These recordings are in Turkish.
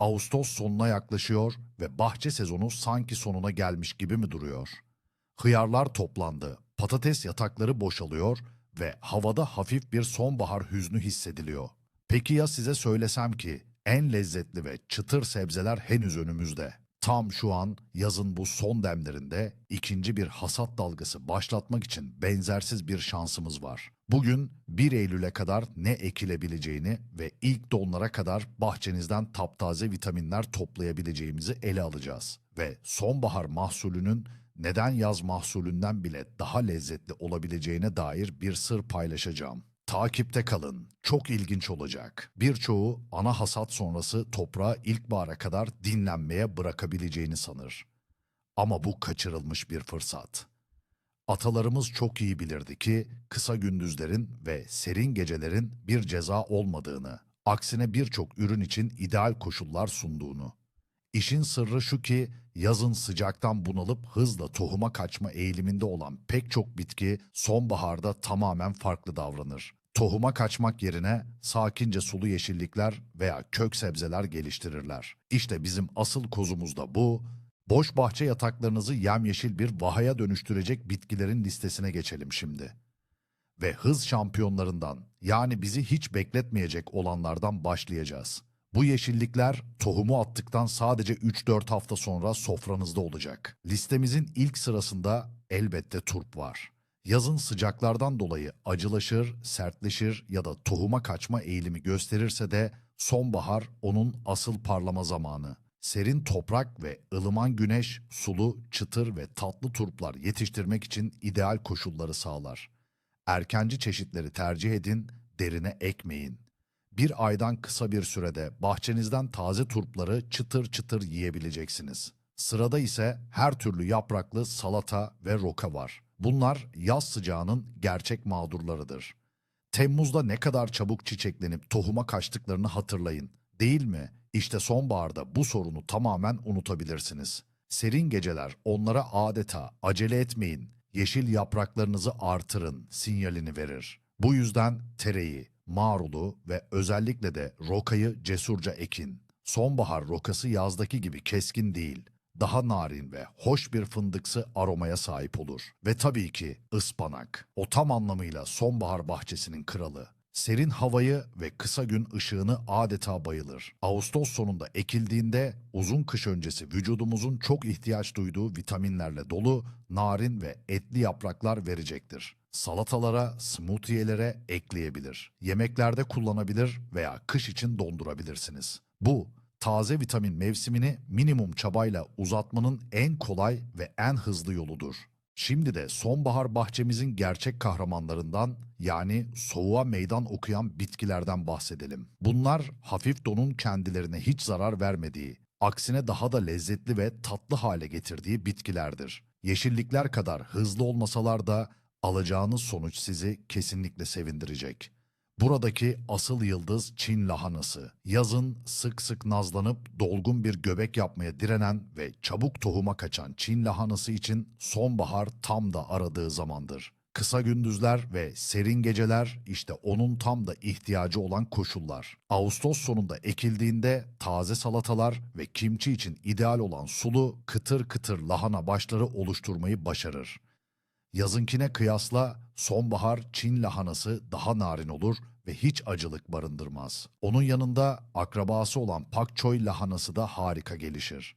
Ağustos sonuna yaklaşıyor ve bahçe sezonu sanki sonuna gelmiş gibi mi duruyor? Hıyarlar toplandı, patates yatakları boşalıyor ve havada hafif bir sonbahar hüznü hissediliyor. Peki ya size söylesem ki en lezzetli ve çıtır sebzeler henüz önümüzde? Tam şu an yazın bu son demlerinde ikinci bir hasat dalgası başlatmak için benzersiz bir şansımız var. Bugün 1 Eylül'e kadar ne ekilebileceğini ve ilk donlara kadar bahçenizden taptaze vitaminler toplayabileceğimizi ele alacağız. Ve sonbahar mahsulünün neden yaz mahsulünden bile daha lezzetli olabileceğine dair bir sır paylaşacağım. Takipte kalın. Çok ilginç olacak. Birçoğu ana hasat sonrası toprağı ilkbahara kadar dinlenmeye bırakabileceğini sanır. Ama bu kaçırılmış bir fırsat. Atalarımız çok iyi bilirdi ki kısa gündüzlerin ve serin gecelerin bir ceza olmadığını, aksine birçok ürün için ideal koşullar sunduğunu. İşin sırrı şu ki yazın sıcaktan bunalıp hızla tohuma kaçma eğiliminde olan pek çok bitki sonbaharda tamamen farklı davranır. Tohuma kaçmak yerine sakince sulu yeşillikler veya kök sebzeler geliştirirler. İşte bizim asıl kozumuz da bu. Boş bahçe yataklarınızı yemyeşil bir vahaya dönüştürecek bitkilerin listesine geçelim şimdi. Ve hız şampiyonlarından yani bizi hiç bekletmeyecek olanlardan başlayacağız. Bu yeşillikler tohumu attıktan sadece 3-4 hafta sonra sofranızda olacak. Listemizin ilk sırasında elbette turp var. Yazın sıcaklardan dolayı acılaşır, sertleşir ya da tohuma kaçma eğilimi gösterirse de sonbahar onun asıl parlama zamanı. Serin toprak ve ılıman güneş sulu, çıtır ve tatlı turplar yetiştirmek için ideal koşulları sağlar. Erkenci çeşitleri tercih edin, derine ekmeyin. Bir aydan kısa bir sürede bahçenizden taze turpları çıtır çıtır yiyebileceksiniz. Sırada ise her türlü yapraklı salata ve roka var. Bunlar yaz sıcağının gerçek mağdurlarıdır. Temmuz'da ne kadar çabuk çiçeklenip tohuma kaçtıklarını hatırlayın. Değil mi? İşte sonbaharda bu sorunu tamamen unutabilirsiniz. Serin geceler onlara adeta acele etmeyin, yeşil yapraklarınızı artırın sinyalini verir. Bu yüzden tereyi, marulu ve özellikle de rokayı cesurca ekin. Sonbahar rokası yazdaki gibi keskin değil, daha narin ve hoş bir fındıksı aromaya sahip olur. Ve tabii ki ıspanak. O tam anlamıyla sonbahar bahçesinin kralı. Serin havayı ve kısa gün ışığını adeta bayılır. Ağustos sonunda ekildiğinde uzun kış öncesi vücudumuzun çok ihtiyaç duyduğu vitaminlerle dolu narin ve etli yapraklar verecektir. Salatalara, smoothie'lere ekleyebilir. Yemeklerde kullanabilir veya kış için dondurabilirsiniz. Bu taze vitamin mevsimini minimum çabayla uzatmanın en kolay ve en hızlı yoludur. Şimdi de sonbahar bahçemizin gerçek kahramanlarından yani soğuğa meydan okuyan bitkilerden bahsedelim. Bunlar hafif donun kendilerine hiç zarar vermediği, aksine daha da lezzetli ve tatlı hale getirdiği bitkilerdir. Yeşillikler kadar hızlı olmasalar da alacağınız sonuç sizi kesinlikle sevindirecek. Buradaki asıl yıldız Çin lahanası. Yazın sık sık nazlanıp dolgun bir göbek yapmaya direnen ve çabuk tohuma kaçan Çin lahanası için sonbahar tam da aradığı zamandır. Kısa gündüzler ve serin geceler işte onun tam da ihtiyacı olan koşullar. Ağustos sonunda ekildiğinde taze salatalar ve kimçi için ideal olan sulu, kıtır kıtır lahana başları oluşturmayı başarır. Yazınkine kıyasla sonbahar Çin lahanası daha narin olur ve hiç acılık barındırmaz. Onun yanında akrabası olan pak choy lahanası da harika gelişir.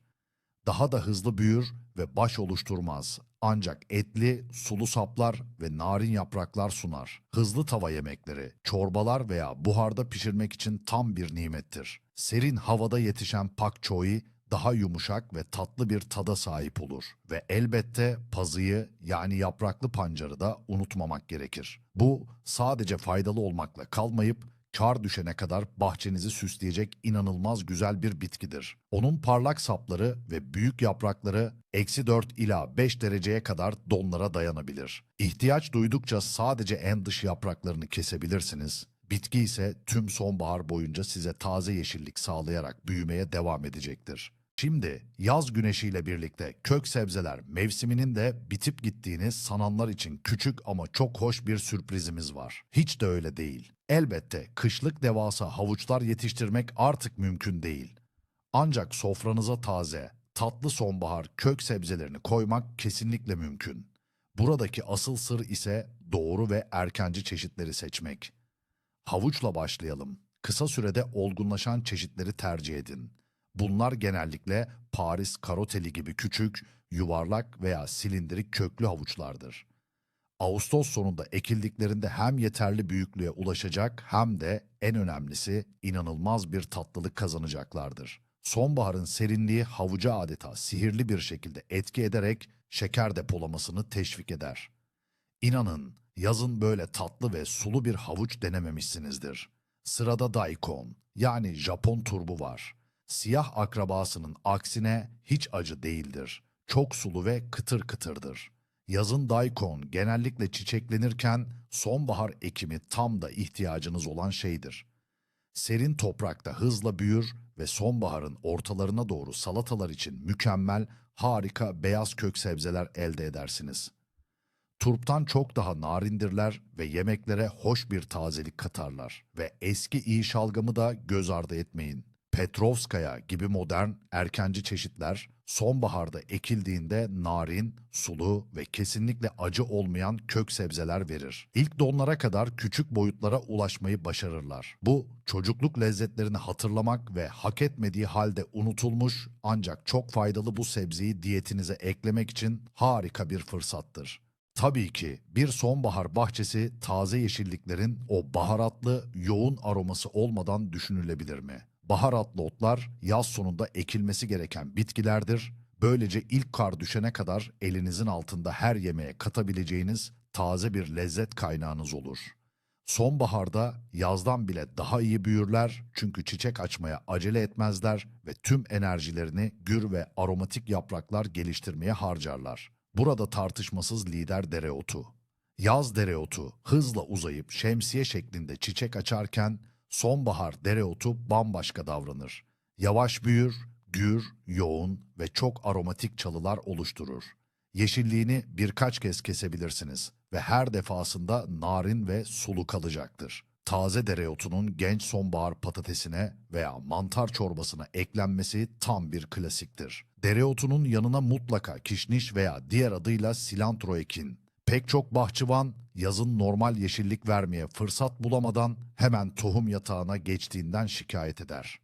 Daha da hızlı büyür ve baş oluşturmaz. Ancak etli, sulu saplar ve narin yapraklar sunar. Hızlı tava yemekleri, çorbalar veya buharda pişirmek için tam bir nimettir. Serin havada yetişen pak choy daha yumuşak ve tatlı bir tada sahip olur. Ve elbette pazıyı yani yapraklı pancarı da unutmamak gerekir. Bu sadece faydalı olmakla kalmayıp kar düşene kadar bahçenizi süsleyecek inanılmaz güzel bir bitkidir. Onun parlak sapları ve büyük yaprakları eksi 4 ila 5 dereceye kadar donlara dayanabilir. İhtiyaç duydukça sadece en dış yapraklarını kesebilirsiniz. Bitki ise tüm sonbahar boyunca size taze yeşillik sağlayarak büyümeye devam edecektir. Şimdi yaz güneşiyle birlikte kök sebzeler mevsiminin de bitip gittiğini sananlar için küçük ama çok hoş bir sürprizimiz var. Hiç de öyle değil. Elbette kışlık devasa havuçlar yetiştirmek artık mümkün değil. Ancak sofranıza taze, tatlı sonbahar kök sebzelerini koymak kesinlikle mümkün. Buradaki asıl sır ise doğru ve erkenci çeşitleri seçmek. Havuçla başlayalım. Kısa sürede olgunlaşan çeşitleri tercih edin. Bunlar genellikle Paris karoteli gibi küçük, yuvarlak veya silindirik köklü havuçlardır. Ağustos sonunda ekildiklerinde hem yeterli büyüklüğe ulaşacak hem de en önemlisi inanılmaz bir tatlılık kazanacaklardır. Sonbaharın serinliği havuca adeta sihirli bir şekilde etki ederek şeker depolamasını teşvik eder. İnanın yazın böyle tatlı ve sulu bir havuç denememişsinizdir. Sırada daikon yani Japon turbu var. Siyah akrabasının aksine hiç acı değildir. Çok sulu ve kıtır kıtırdır. Yazın daikon genellikle çiçeklenirken sonbahar ekimi tam da ihtiyacınız olan şeydir. Serin toprakta hızla büyür ve sonbaharın ortalarına doğru salatalar için mükemmel, harika beyaz kök sebzeler elde edersiniz. Turptan çok daha narindirler ve yemeklere hoş bir tazelik katarlar. Ve eski iyi şalgamı da göz ardı etmeyin. Petrovskaya gibi modern erkenci çeşitler sonbaharda ekildiğinde narin, sulu ve kesinlikle acı olmayan kök sebzeler verir. İlk donlara kadar küçük boyutlara ulaşmayı başarırlar. Bu çocukluk lezzetlerini hatırlamak ve hak etmediği halde unutulmuş ancak çok faydalı bu sebzeyi diyetinize eklemek için harika bir fırsattır. Tabii ki bir sonbahar bahçesi taze yeşilliklerin o baharatlı, yoğun aroması olmadan düşünülebilir mi? Baharatlı otlar yaz sonunda ekilmesi gereken bitkilerdir. Böylece ilk kar düşene kadar elinizin altında her yemeğe katabileceğiniz taze bir lezzet kaynağınız olur. Sonbaharda yazdan bile daha iyi büyürler çünkü çiçek açmaya acele etmezler ve tüm enerjilerini gür ve aromatik yapraklar geliştirmeye harcarlar. Burada tartışmasız lider dereotu. Yaz dereotu hızla uzayıp şemsiye şeklinde çiçek açarken sonbahar dereotu bambaşka davranır. Yavaş büyür, gür, yoğun ve çok aromatik çalılar oluşturur. Yeşilliğini birkaç kez kesebilirsiniz ve her defasında narin ve sulu kalacaktır. Taze dereotunun genç sonbahar patatesine veya mantar çorbasına eklenmesi tam bir klasiktir. Dereotunun yanına mutlaka kişniş veya diğer adıyla silantro ekin. Pek çok bahçıvan yazın normal yeşillik vermeye fırsat bulamadan hemen tohum yatağına geçtiğinden şikayet eder.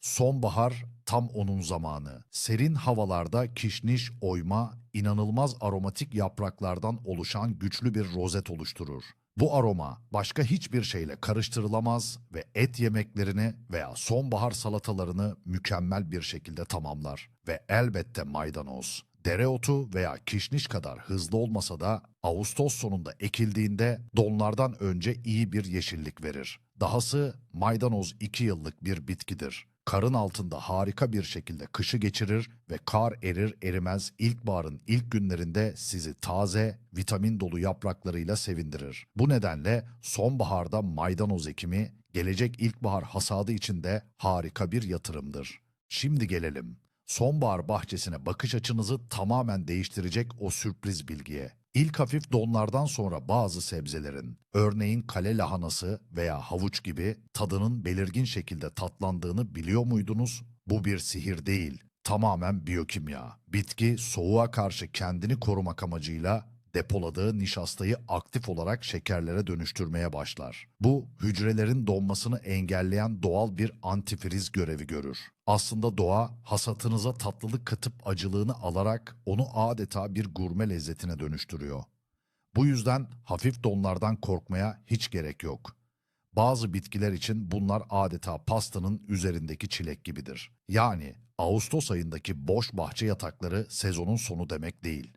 Sonbahar tam onun zamanı. Serin havalarda kişniş, oyma, inanılmaz aromatik yapraklardan oluşan güçlü bir rozet oluşturur. Bu aroma başka hiçbir şeyle karıştırılamaz ve et yemeklerini veya sonbahar salatalarını mükemmel bir şekilde tamamlar. Ve elbette maydanoz. Dereotu veya kişniş kadar hızlı olmasa da Ağustos sonunda ekildiğinde donlardan önce iyi bir yeşillik verir. Dahası maydanoz 2 yıllık bir bitkidir. Karın altında harika bir şekilde kışı geçirir ve kar erir erimez ilkbaharın ilk günlerinde sizi taze, vitamin dolu yapraklarıyla sevindirir. Bu nedenle sonbaharda maydanoz ekimi gelecek ilkbahar hasadı için de harika bir yatırımdır. Şimdi gelelim sonbahar bahçesine bakış açınızı tamamen değiştirecek o sürpriz bilgiye. İlk hafif donlardan sonra bazı sebzelerin, örneğin kale lahanası veya havuç gibi tadının belirgin şekilde tatlandığını biliyor muydunuz? Bu bir sihir değil, tamamen biyokimya. Bitki soğuğa karşı kendini korumak amacıyla depoladığı nişastayı aktif olarak şekerlere dönüştürmeye başlar. Bu hücrelerin donmasını engelleyen doğal bir antifriz görevi görür. Aslında doğa hasatınıza tatlılık katıp acılığını alarak onu adeta bir gurme lezzetine dönüştürüyor. Bu yüzden hafif donlardan korkmaya hiç gerek yok. Bazı bitkiler için bunlar adeta pastanın üzerindeki çilek gibidir. Yani Ağustos ayındaki boş bahçe yatakları sezonun sonu demek değil.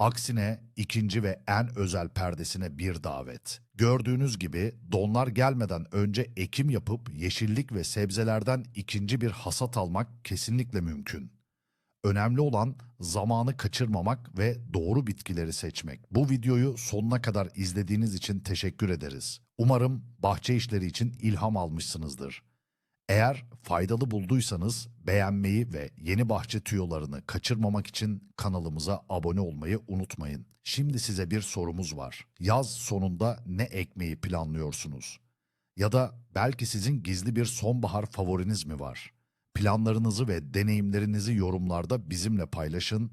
Aksine ikinci ve en özel perdesine bir davet. Gördüğünüz gibi donlar gelmeden önce ekim yapıp yeşillik ve sebzelerden ikinci bir hasat almak kesinlikle mümkün. Önemli olan zamanı kaçırmamak ve doğru bitkileri seçmek. Bu videoyu sonuna kadar izlediğiniz için teşekkür ederiz. Umarım bahçe işleri için ilham almışsınızdır. Eğer faydalı bulduysanız beğenmeyi ve yeni bahçe tüyolarını kaçırmamak için kanalımıza abone olmayı unutmayın. Şimdi size bir sorumuz var. Yaz sonunda ne ekmeği planlıyorsunuz? Ya da belki sizin gizli bir sonbahar favoriniz mi var? Planlarınızı ve deneyimlerinizi yorumlarda bizimle paylaşın